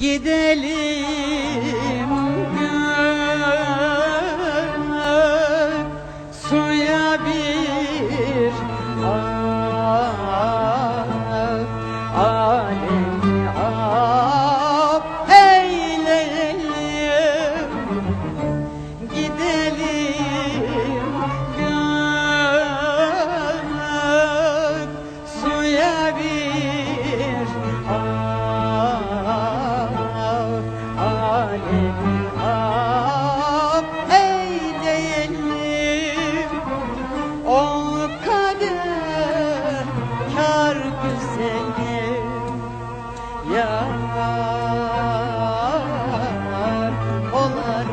Gidelim O kader kar yar olarak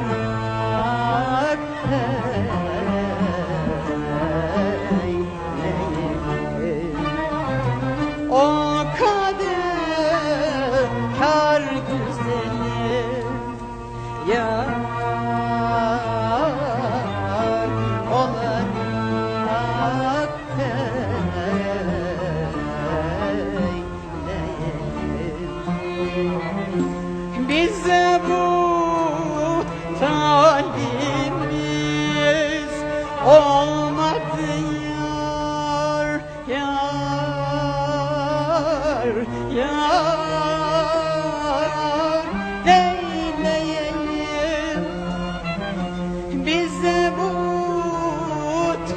eyleyelim. O kader kar yar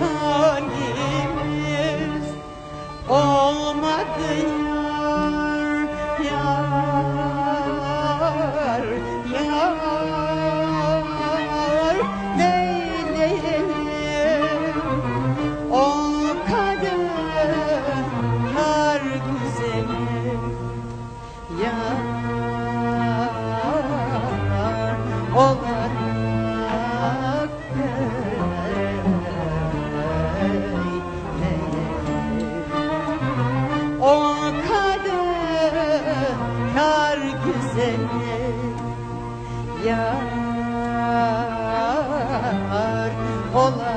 talimiz olmadı yar, yar, kar güzelim yar olarak